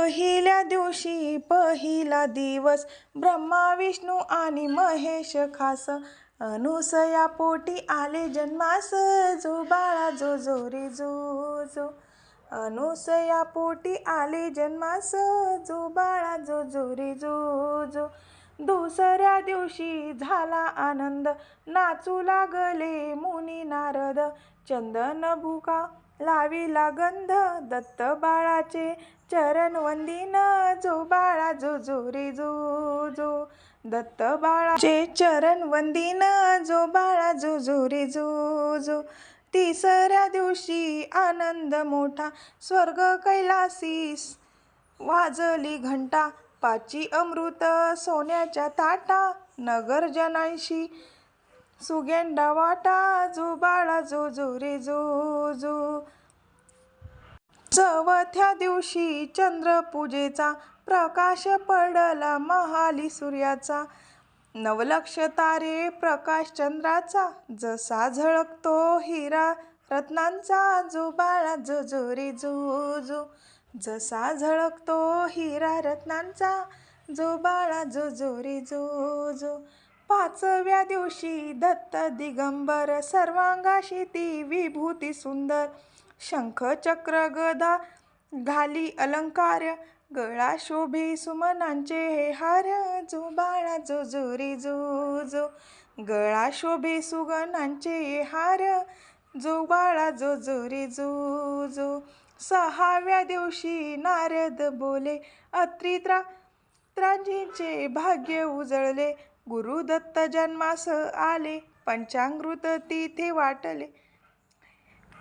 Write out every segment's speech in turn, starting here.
पहिल्या दिवशी पहिला दिवस ब्रह्मा विष्णू आणि महेश खास. अनुसया पोटी आले जन्मास. जो बाळा जो जो रे जो जो. अनुसया पोटी आले जन्मास. जो बाळा जो जो रे जो जो. दुसऱ्या दिवशी झाला आनंद. नाचू लागले मुनी नारद. चंदन भुका लाविला गंध दत्त बाळाचे चरण वंदिन जो बाळा जो जो रे जो जो. दत्त बाळाचे चरण वंदिन जो बाळा जो जो रे जो जो. तिसऱ्या दिवशी आनंद मोठा स्वर्ग कैलासी वाजली घंटा. पाची अमृत सोन्याच्या ताटा नगरजनांशी सुगेंडा वाटा. जो बाळा जो जो रे जो जो चौथ्या दिवशी चंद्रपूजेचा प्रकाश पडला महाली सूर्याचा. नवलक्ष तारे प्रकाश चंद्राचा जसा झळकतो हिरा रत्नांचा जो बाळा जो जसा झळकतो हिरा रत्नांचा जो बाळा जो पाचव्या दिवशी दत्त दिगंबर सर्वांगाशी ती विभूती सुंदर. शंख चक्र गदा घाली अलंकार गळा शोभे सुमनांचे हे हार जो बाळा जो जो रे जो जो गळा शोभे सुगनांचे हे हार जो बाळा जो जो रे जो जो सहाव्या दिवशी नारद बोले अत्रित्रा त्राजीचे भाग्य उजळले. गुरुदत्त जन्मास आले पंचामृत तिथे वाटले.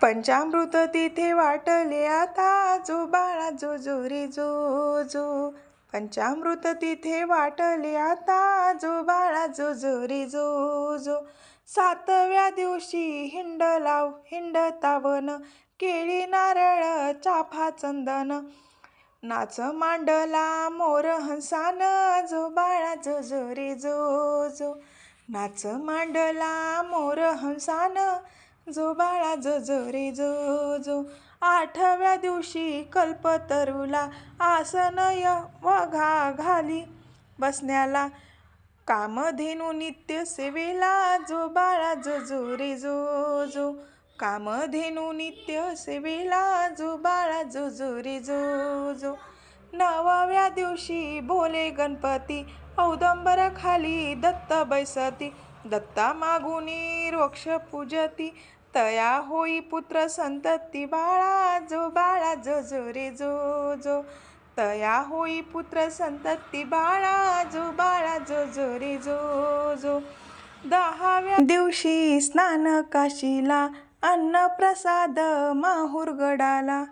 पंचामृत तिथे वाटले आता जो बाळा जो जो रे जो जो. पंचामृत तिथे वाटले आता जो बाळा जो जो रे जो जो. सातव्या दिवशी हिंड लाव हिंड तावन केळी नारळ चाफा चंदन. नाच मांडला मोर हंसान जो बाळा जो जो रे जो. जो नाच मांडला मोर हंसान जो बाळा जो जो रे जो. जो आठव्या दिवशी कल्पतरूला आसनय वघा घाली. बसण्याला कामधेनू नित्य सेवेला जो बाळा जो जो रे जो जो. कामधेनू नित्य सेवेला जो जुजुरी जो जो नवव्या दिवशी बोले गणपती औदंबर खाली दत्त बैसती. दत्ता मागुनी रोक्ष पूजती. तया होई पुत्र संतती बाळा जो बाळा जो जो रे जो जो तया होई पुत्र संतती बाळा जो बाळा जो जो रे जो जो दहाव्या दिवशी स्नान काशीला अन्न प्रसाद माहुरगडाला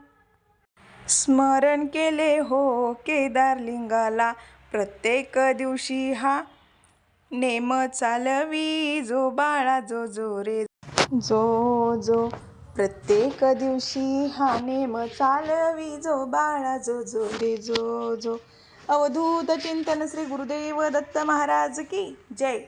स्मरण केले हो केदारलिंगाला प्रत्येक दिवशी हा नेम चालवी जो बाळा जो जो रे जो जो प्रत्येक दिवशी हा नेम चालवी जो बाळा जो जो रे जो जो. अवधूत चिंतन श्री गुरुदेव दत्त महाराज की जय.